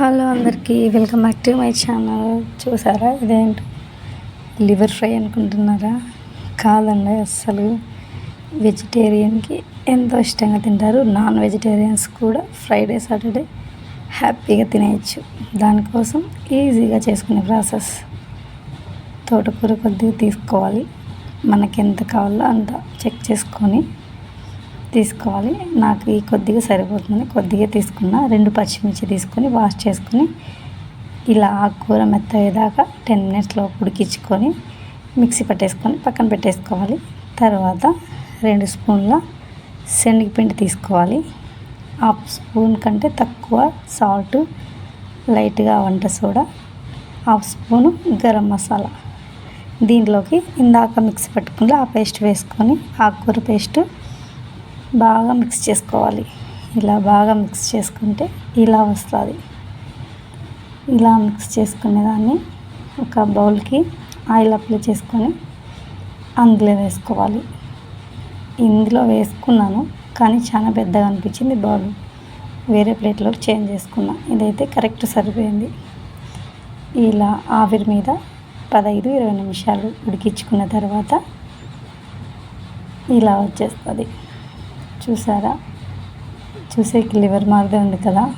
Hello అందరికీ welcome back to my channel. చూసారా? ఇదేంటి? లివర్ ఫ్రై అనుకుంటున్నారా? కాదండి అస్సలు. వెజిటేరియన్కి ఎంతో ఇష్టంగా తింటారు. నాన్ వెజిటేరియన్స్ కూడా ఫ్రైడే సాటర్డే హ్యాపీగా తినేయచ్చు. దానికోసం ఈజీగా చేసుకునే ప్రాసెస్. తోటకూర కొద్దిగా తీసుకోవాలి. మనకి ఎంత కావాలో అంత చెక్ చేసుకొని తీసుకోవాలి. నాకు ఈ కొద్దిగా సరిపోతుంది కొద్దిగా తీసుకున్న. రెండు పచ్చిమిర్చి తీసుకొని వాష్ చేసుకొని ఇలా ఆకుకూర మెత్తయ్యేదాకా టెన్ మినిట్స్లో ఉడికించుకొని మిక్సీ పట్టేసుకొని పక్కన పెట్టేసుకోవాలి. తర్వాత రెండు స్పూన్ల శనగపిండి తీసుకోవాలి. హాఫ్ స్పూన్ కంటే తక్కువ సాల్ట్ లైట్గా వంట soda half spoon garam masala. దీంట్లోకి ఇందాక మిక్సీ పట్టుకుని ఆ పేస్ట్ వేసుకొని ఆకుకూర పేస్ట్ బాగా మిక్స్ చేసుకోవాలి. ఇలా బాగా మిక్స్ చేసుకుంటే ఇలా వస్తుంది. ఇలా మిక్స్ చేసుకునే దాన్ని ఒక బౌల్కి ఆయిల్ అప్లై చేసుకొని అందులో వేసుకోవాలి. ఇందులో వేసుకున్నాను కానీ చాలా పెద్దగా అనిపించింది బౌల్ వేరే ప్లేట్లోకి చేంజ్ చేసుకున్నా. ఇదైతే కరెక్ట్ సరిపోయింది. ఇలా ఆవిరి మీద పదహైదు ఇరవై నిమిషాలు ఉడికించుకున్న తర్వాత ఇలా వచ్చేస్తుంది. చూసారా? చూసేకి లివర్ మార్దే ఉంది కదా?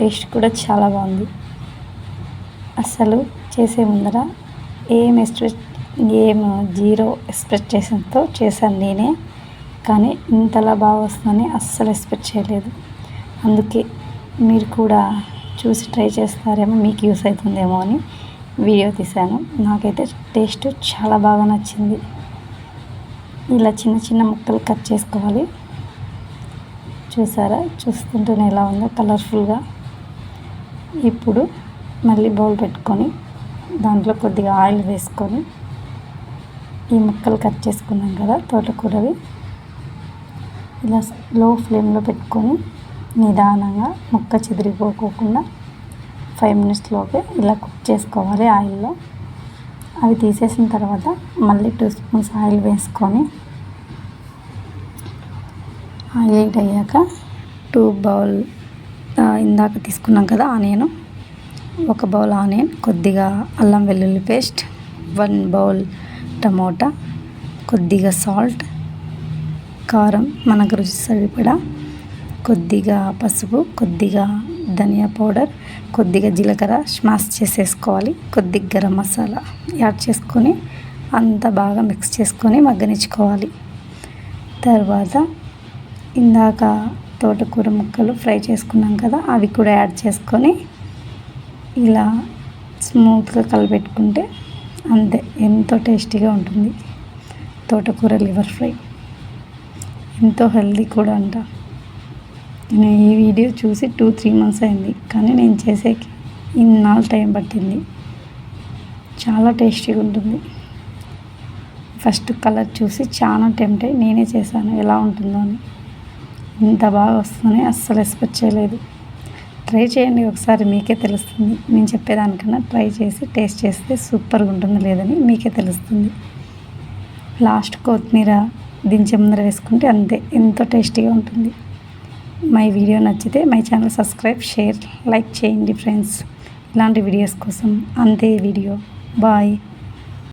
టేస్ట్ కూడా చాలా బాగుంది. అసలు చేసే ముందర ఏం ఎక్స్ప్రెస్ ఏం జీరో ఎక్స్పెక్టేషన్తో చేశాను నేనే కానీ ఇంతలా బాగా వస్తుందని అస్సలు ఎక్స్పెక్ట్ చేయలేదు. అందుకే మీరు కూడా చూసి ట్రై చేస్తారేమో మీకు యూస్ అవుతుందేమో అని వీడియో తీశాను. నాకైతే టేస్ట్ చాలా బాగా నచ్చింది. ఇలా చిన్న చిన్న ముక్కలు కట్ చేసుకోవాలి. చూసారా? చూస్తుంటేనే ఎలా ఉందో కలర్ఫుల్గా. ఇప్పుడు మళ్ళీ బౌల్ పెట్టుకొని దాంట్లో కొద్దిగా ఆయిల్ వేసుకొని ఈ ముక్కలు కట్ చేసుకున్నాం కదా తోటకూరవి. ఇలా లో ఫ్లేమ్లో పెట్టుకొని నిదానంగా ముక్క చెదిరిపోకోకుండా ఫైవ్ మినిట్స్లోపే ఇలా కుక్ చేసుకోవాలి ఆయిల్లో. అవి తీసేసిన తర్వాత మళ్ళీ టూ స్పూన్స్ ఆయిల్ వేసుకొని హైలైట్ అయ్యాక టూ బౌల్ ఇందాక తీసుకున్నాం కదా ఆనియన్. ఒక బౌల్ ఆనియన్ కొద్దిగా అల్లం వెల్లుల్లి పేస్ట్ వన్ బౌల్ టమోటా కొద్దిగా సాల్ట్ కారం మనకు రుచి సరిపడా కొద్దిగా పసుపు కొద్దిగా ధనియా పౌడర్ కొద్దిగా జీలకర్ర స్మాష్ చేసేసుకోవాలి. కొద్దిగా గరం మసాలా యాడ్ చేసుకొని అంతా బాగా మిక్స్ చేసుకొని మగ్గనిచ్చుకోవాలి. తర్వాత ఇందాక తోటకూర ముక్కలు ఫ్రై చేసుకున్నాం కదా అవి కూడా యాడ్ చేసుకొని ఇలా స్మూత్గా కలపెట్టుకుంటే అంతే ఎంతో టేస్టీగా ఉంటుంది తోటకూర లివర్ ఫ్రై. ఎంతో హెల్దీ కూడా అంట. నేను ఈ వీడియో చూసి టూ త్రీ మంత్స్ అయింది కానీ నేను చేసేకి ఇన్నాళ్ళు టైం పట్టింది. చాలా టేస్టీగా ఉంటుంది. ఫస్ట్ కలర్ చూసి చాలా టెంప్ట్ అయ్యి నేనే చేశాను ఎలా ఉంటుందో అని. ఇంత బాగా వస్తుందని అస్సలు ఎక్స్పెక్ట్ చేయలేదు. ట్రై చేయండి ఒకసారి మీకే తెలుస్తుంది. నేను చెప్పేదానికన్నా ట్రై చేసి టేస్ట్ చేస్తే సూపర్గా ఉంటుంది లేదని మీకే తెలుస్తుంది. లాస్ట్ కొత్తిమీర దించే ముందర వేసుకుంటే అంతే ఎంతో టేస్టీగా ఉంటుంది. మై వీడియో నచ్చితే my channel subscribe share like చేయండి ఫ్రెండ్స్. ఇలాంటి వీడియోస్ కోసం అంతే వీడియో. బాయ్.